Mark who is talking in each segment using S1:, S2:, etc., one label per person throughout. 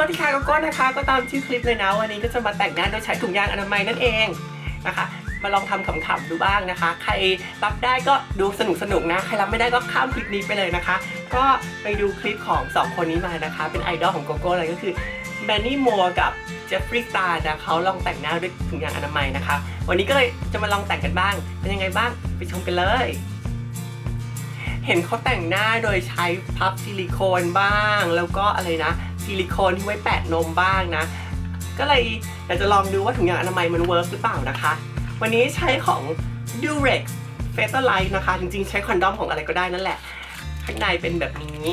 S1: วัสดีค่ะโกโก้นะคะ ก็ตามชื่อคลิปเลยนะวันนี้ก็จะมาแต่งหน้าโดยใช้ถุงยางอนามัยนั่นเองนะคะ มาลองทำขำๆดูบ้างนะคะ ใครรับได้ก็ดูสนุกๆนะ ใครรับไม่ได้ก็ข้ามคลิปนี้ไปเลยนะคะ ก็ไปดูคลิปของสองคนนี้มานะคะ เป็นไอดอลของโกโก้เลยก็คือแมนนี่มัวกับเจฟฟรีย์สตาร์นะเขาลองแต่งหน้าด้วยถุงยางอนามัยนะคะ วันนี้ก็เลยจะมาลองแต่งกันบ้าง เป็นยังไงบ้างไปชมกันเลยเห็นเขาแต่งหน้าโดยใช้พับซิลิโคนบ้าง แล้วก็อะไรนะ ซิลิโคนที่ไว้แปะนมบ้างนะ ก็เลยอยากจะลองดูว่าถุงยางอนามัยมันเวิร์กหรือเปล่านะคะ วันนี้ใช้ของ Durex f e t a l i g h t นะคะ จริงๆ ใช้คอนดอมของอะไรก็ได้นั่นแหละ ข้างในเป็นแบบนี้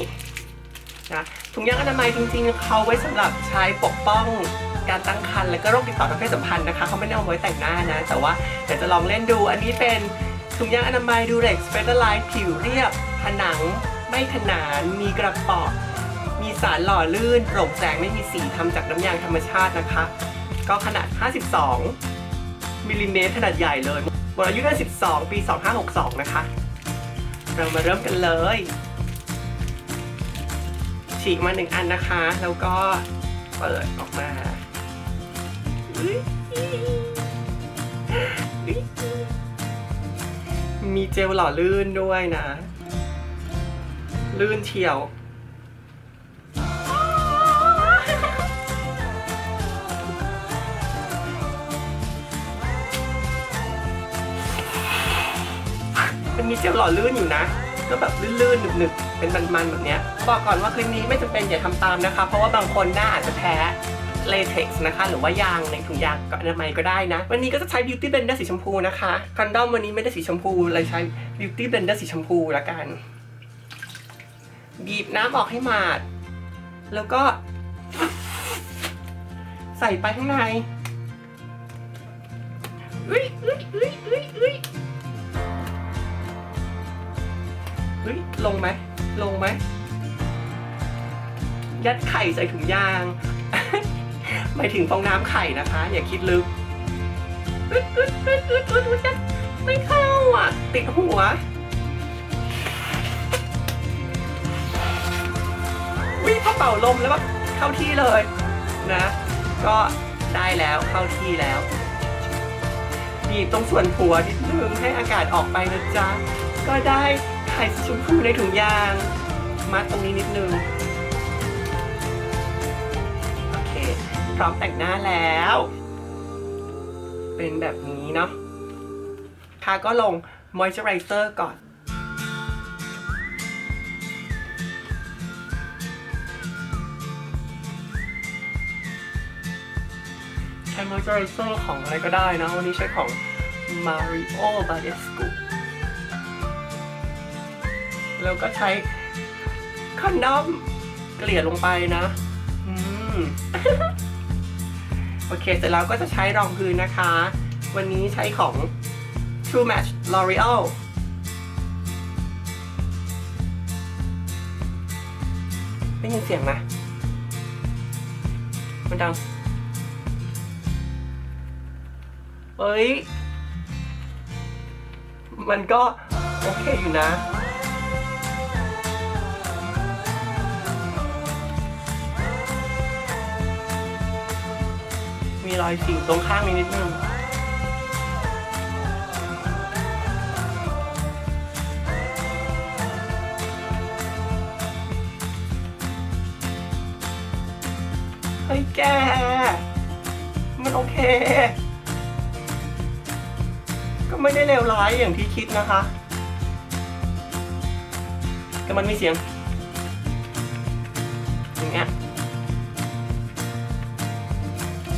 S1: นะถุงยางอนามัยจริงๆ เขาไว้สำหรับใช้ปกป้องการตั้งครรภ์และก็โรคติดต่อทางเพศสัมพันธ์นะคะเขาไม่ได้เอาไว้แต่งหน้านะ แต่ว่าเดี๋ยวจะลองเล่นดู อันนี้เป็นถุงยางอนามัย Durex f e t a l i g h t ผิวเรียบ ผนัง ไม่ขนาน มีกระป๋อง มีสารหล่อลื่นโปร่งแสงไม่มีสีทำจากน้ำยางธรรมชาตินะคะ ก็ขนาด 52มิลลิเมตรขนาดใหญ่เลยหมดอายุได้12 ปี 2562 นะคะ เรามาเริ่มกันเลย ฉีกมาหนึ่งอันนะคะ แล้วก็เปิดออกมามีเจลหล่อลื่นด้วยนะ ลื่นเฉียว มีเจลหล่อลื่นอยู่นะก็แบบลื่นๆหนึบๆเป็นมันๆแบบเนี้ยบอกก่อนว่าคลิปนี้ไม่จำเป็นอย่าทำตามนะคะ เพราะว่าบางคนหน้าอาจจะแพ้เลเท็กซ์นะคะ หรือว่ายางในถุงยางก็อนามัยก็ได้นะ วันนี้ก็จะใช้ Beauty Blender สีชมพูนะคะคอนดอมวันนี้ไม่ได้สีชมพูเลยใช้ Beauty Blender สีชมพูละกันบีบน้ำออกให้หมาด แล้วก็ ใส่ไปข้างในอุ้ยอุ้ยอุ้ยอุ้ย เฮ้ยลงไหมลงไหมยัดไข่ใส่ถุงยางหมายถึงฟองน้ำไข่นะคะ อย่าคิดลึกอึดอึดอึดอึดอึดอึดจะไม่เข้าอะ ติดหัววิ่งพอเป่าลมแล้วแบบเข้าที่เลยนะ ก็ได้แล้วเข้าที่แล้วบีบตรงส่วนหัวนิดนึงให้อากาศออกไปนะจ๊ะ ก็ได้ ไข่ชมพูในถุงยาง มัดตรงนี้นิดนึง โอเค พร้อมแต่งหน้าแล้ว เป็นแบบนี้เนาะค่ะก็ลงมอยเจอไรเซอร์ก่อนใช้มอยเจอไรเซอร์ของอะไรก็ได้นะ วันนี้ใช้ของ Mario Badescu แล้วก็ใช้คอนดอมเกลี่ยลงไปนะ อืม โอเค เสร็จแล้วก็จะใช้รองพื้นนะคะ วันนี้ใช้ของ True Match L'Oreal ได้ยินเสียงไหมมันดังเอ้ย มันก็ โอเคอยู่นะ รอยสิวตรงข้างนี้นิดนึงเฮ้ยแก มันโอเค ก็ไม่ได้เลวร้ายอย่างที่คิดนะคะ แต่มันมีเสียง อย่างเงี้ย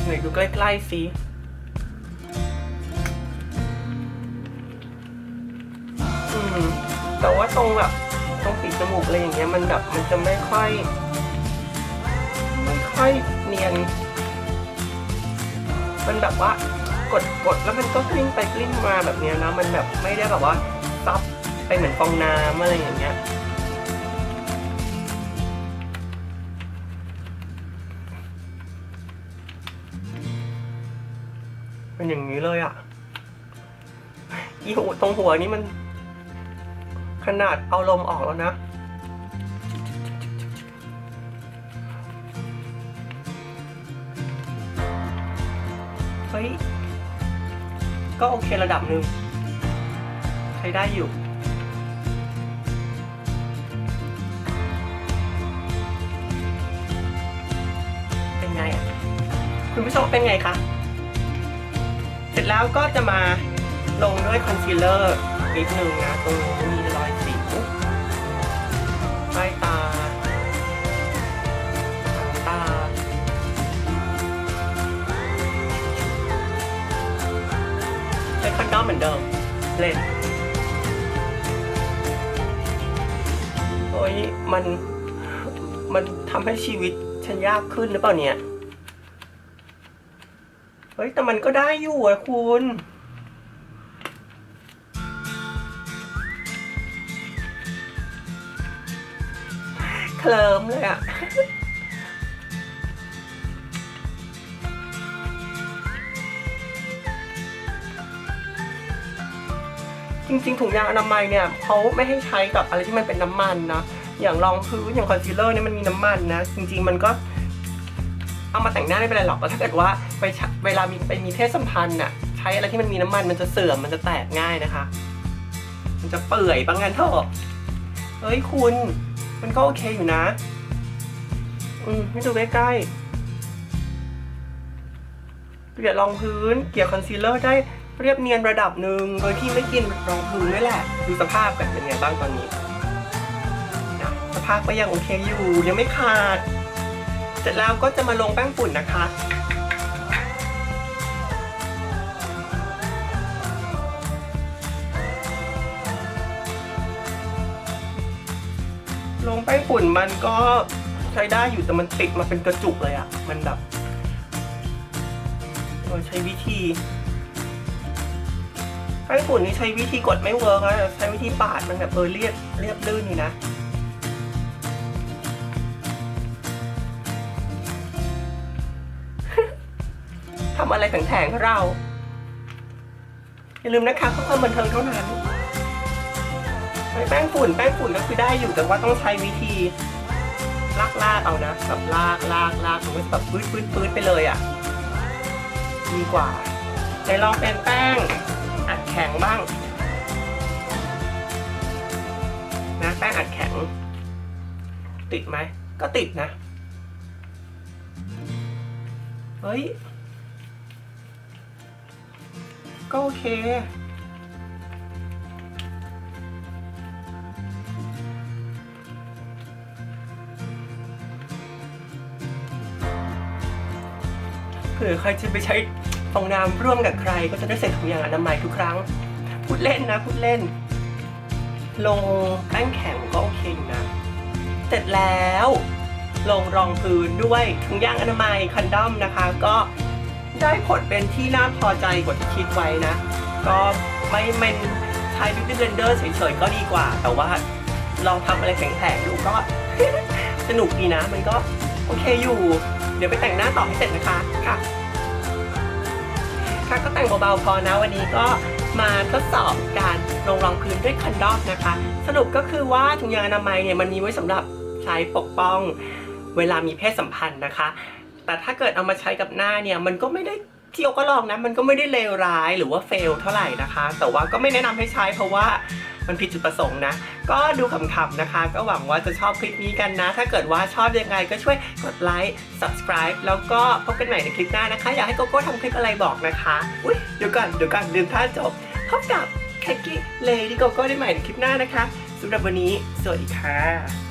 S1: ไหนดูใกล้ๆสิอืมแต่ว่าตรงแบบตรงปีกจมูกอะไรอย่างเงี้ยมันแบบมันจะไม่ค่อย ไม่ค่อยเนียน มันแบบว่ากดกดแล้วมันก็กลิ้งไปกลิ้งมาแบบเนี้ยนะมันแบบไม่ได้แบบว่าซับไปเหมือนฟองน้ำอะไรอย่างเงี้ย เป็นอย่างนี้เลยอะ่ะอีหูตรงหัวนี้มัน ขนาดเอาลมออกแล้วนะเฮ้ย ก็โอเคระดับหนึ่งใช้ได้อยู่เป็นไงอะ คุณผู้ชมเป็นไงคะ ร็จแล้วก็จะมาลงด้วยคอนซีลเลอร์นิดนึงนะตรงนี้มีรอยสิวใต้ตาตาใช้คอนดอมเหมือนเดิมเล่นโอ้ยมันมันทำให้ชีวิตฉันยากขึ้นหรือเปล่าเนี่ย เฮ้ย แต่มันก็ได้อยู่อะคุณเคลิมเลยอะจริงๆถุงยางอนามัยเนี่ยเขาไม่ให้ใช้กับอะไรที่มันเป็นน้ำมันนะอย่างรองพื้นอย่างคอนซีลเลอร์เนี่ยมันมีน้ำมันนะ จริง ๆ มันก็ เอามาแต่งหน้าไม่เป็นไรหรอกแต่ถ้าเกิดว่าไปเวลามีไปมีเพศสัมพันธ์น่ะใช้อะไรที่มันมีน้ำมันมันจะเสื่อมมันจะแตกง่ายนะคะ มันจะเปื่อยบางงานเถอะเฮ้ยคุณ มันก็โอเคอยู่นะ อืมให้ดูใกล้ๆเกลี่ยรองพื้น เกลี่ยคอนซีลเลอร์ได้เรียบเนียนระดับหนึ่งโดยที่ไม่กินรองพื้นนี่แหละ ดูสภาพแบบเป็นไงบ้างตอนนี้นะสภาพก็ยังโอเคอยู่ยังไม่ขาด เสร็จแล้วก็จะมาลงแป้งฝุ่นนะคะ ลงแป้งฝุ่นมันก็ใช้ได้อยู่แต่มันติดมาเป็นกระจุกเลยอะมันแบบเออใช้วิธีแป้งฝุ่นนี่ใช้วิธีกดไม่เวิร์กนะใช้วิธีปาดมันแบบเออเรียบเรียบลื่นนี่นะ ทำอะไรแผงๆเรา อย่าลืมนะคะเพื่อความบันเทิงเท่านั้นแป้งฝุ่นแป้งฝุ่นก็คือได้อยู่แต่ว่าต้องใช้วิธีลากลากๆเอานะแบบลากลากลากมันก็จะแบบปื๊ดปื๊ดปื๊ดไปเลยอะดีกว่าไหนลองเป็นแป้งอัดแข็งบ้างนะแป้งอัดแข็ง ติดไหมก็ติดนะ เฮ้ย ก็โอเค เผื่อใครจะไปใช้ฟองน้ำร่วมกับใครก็จะได้ใส่ถุงยางอนามัยทุกครั้ง พูดเล่นนะพูดเล่น ลงแป้งแข็งก็โอเคอยู่นะ เสร็จแล้ว ลงรองพื้นด้วยถุงยางอนามัยคันดอมนะคะ ก็ ได้ผลเป็นที่น่าพอใจกว่าที่คิดไว้นะ ก็ไม่เป็นใช้ beauty blender เฉยๆก็ดีกว่า แต่ว่าลองทำอะไรแข็งๆดูก็ สนุกดีนะ มันก็โอเคอยู่ เดี๋ยวไปแต่งหน้าต่อให้เสร็จนะคะค่ะค่ะก็แต่งเบาๆพอนะวันนี้ก็มาทดสอบการลงรองพื้นด้วยคันดอฟนะคะ สรุปก็คือว่าถุงยางอนามัยเนี่ยมันมีไว้สำหรับใช้ปกป้องเวลามีเพศสัมพันธ์นะคะ แต่ถ้าเกิดเอามาใช้กับหน้าเนี่ยมันก็ไม่ได้เที่โอก็ลองนะมันก็ไม่ได้เลวร้ายหรือว่าเฟลเท่าไหร่นะคะ แต่ว่าก็ไม่แนะนำให้ใช้เพราะว่ามันผิดจุดประสงค์นะ ก็ดูขำๆนะคะ ก็หวังว่าจะชอบคลิปนี้กันนะ ถ้าเกิดว่าชอบยังไงก็ช่วยกดไลค์ subscribe แล้วก็พบกันใหม่ในคลิปหน้านะคะ อยากให้โกโก้ทำคลิปอะไรบอกนะคะ อุ้ยเดี๋ยวก่อนเดี๋ยวก่อนลืมท่าจบ พบกับแคกกี้เลดี้โกโก้ได้ใหม่ในคลิปหน้านะคะสำหรับวันนี้สวัสดีค่ะ